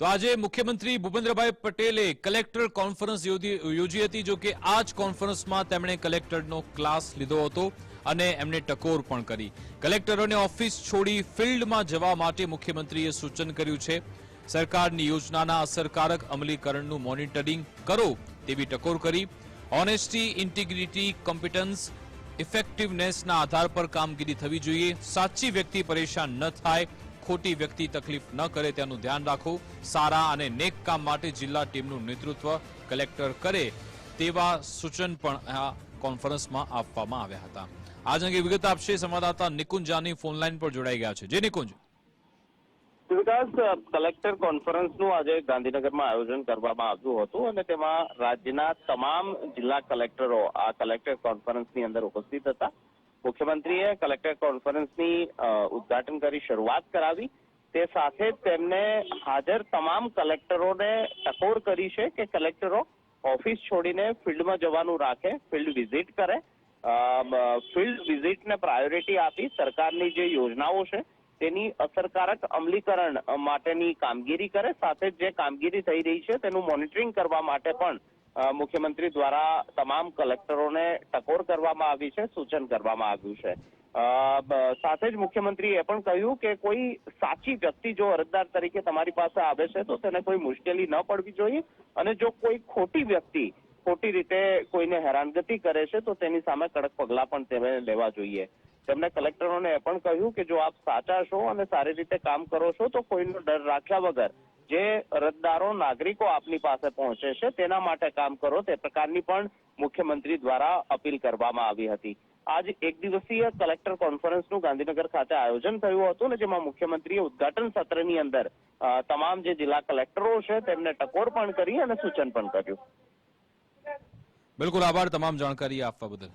તો આજે મુખ્યમંત્રી ભૂપેન્દ્રભાઈ પટેલે કલેક્ટર કોન્ફરન્સ યોજી હતી જો કે આ જ કોન્ફરન્સમાં તેમણે કલેક્ટરનો ક્લાસ લીધો હતો અને એમને ટકોર પણ કરી. કલેક્ટરોને ઓફિસ છોડી ફિલ્ડમાં જવા માટે મુખ્યમંત્રીએ સૂચન કર્યું છે. સરકારની યોજનાના અસરકારક અમલીકરણનું મોનિટરિંગ કરો તેવી ટકોર કરી. ઓનેસ્ટી ઇન્ટિગ્રિટી કોમ્પિટન્સ ઇફેક્ટિવનેસના આધાર પર કામગીરી થવી જોઈએ. સાચી વ્યક્તિ પરેશાન ન થાય. ખોટી વ્યક્તિ તકલીફ ન કરે તેનું ધ્યાન રાખો સારા અને નેક કામ માટે જિલ્લા ટીમનું નેતૃત્વ કલેક્ટર કરે તેવા સૂચન પણ આ કોન્ફરન્સમાં આપવામાં આવ્યા હતા. આજ અંગે વિગત આપશે સંવાદદાતા નિકુંજ જાની ફોનલાઈન પર જોડાઈ ગયા છે. જે નિકુંજ? વિકાસ કલેક્ટર કોન્ફરન્સનું આજે ગાંધીનગરમાં આયોજન કરવામાં આવ્યું હતું અને તેમાં રાજ્યના તમામ જિલ્લા કલેક્ટરો આ કલેક્ટર કોન્ફરન્સની અંદર ઉપસ્થિત હતા. મુખ્યમંત્રીએ કલેક્ટર કોન્ફરન્સની ઉદઘાટન કરી શરૂઆત કરાવી. તે સાથે તેમને હાજર તમામ કલેક્ટરોને ટકોર કરી છે કે કલેક્ટરો ઓફિસ છોડીને ફિલ્ડમાં જવાનું રાખે, ફિલ્ડ વિઝિટ કરે. ફિલ્ડ વિઝિટને પ્રાયોરિટી આપી સરકારની જે યોજનાઓ છે, તેની અસરકારક અમલીકરણ માટેની કામગીરી કરે. સાથે જ કામગીરી થઈ રહી છે, તેનું મોનિટરિંગ કરવા માટે પણ મુખ્યમંત્રી દ્વારા તમામ કલેક્ટરોને ટકોર કરવામાં આવી છે, સૂચન કરવામાં આવ્યું છે. સાથે જ મુખ્યમંત્રીએ પણ કહ્યું કે કોઈ સાચી વ્યક્તિ જો અરજદાર તરીકે તમારી પાસે આવે છે, તો તેને કોઈ મુશ્કેલી ન પડવી જોઈએ અને જો કોઈ ખોટી વ્યક્તિ ખોટી રીતે કોઈને હેરાનગતિ કરે છે, તો તેની સામે કડક પગલાં પણ તેમણે લેવા જોઈએ. તેમણે કલેક્ટરોને એ પણ કહ્યું કે જો આપ સાચા છો અને સારી રીતે કામ કરો છો, તો કોઈનો ડર રાખ્યા વગર જે અરજદારો નાગરિકો આપની પાસે પહોંચે છે, તેના માટે કામ કરો, તે પ્રકારની પણ મુખ્યમંત્રી દ્વારા અપીલ કરવામાં આવી હતી. આજ એક દિવસીય કલેક્ટર કોન્ફરન્સનું ગાંધીનગર ખાતે આયોજન થયું હતું ને જેમાં મુખ્યમંત્રીએ ઉદઘાટન સત્રની અંદર તમામ જે જિલ્લા કલેક્ટરો છે તેમને ટકોર પણ કરી અને સૂચન પણ કર્યું. બિલકુલ આભાર, તમામ જાણકારી આપવા બદલ.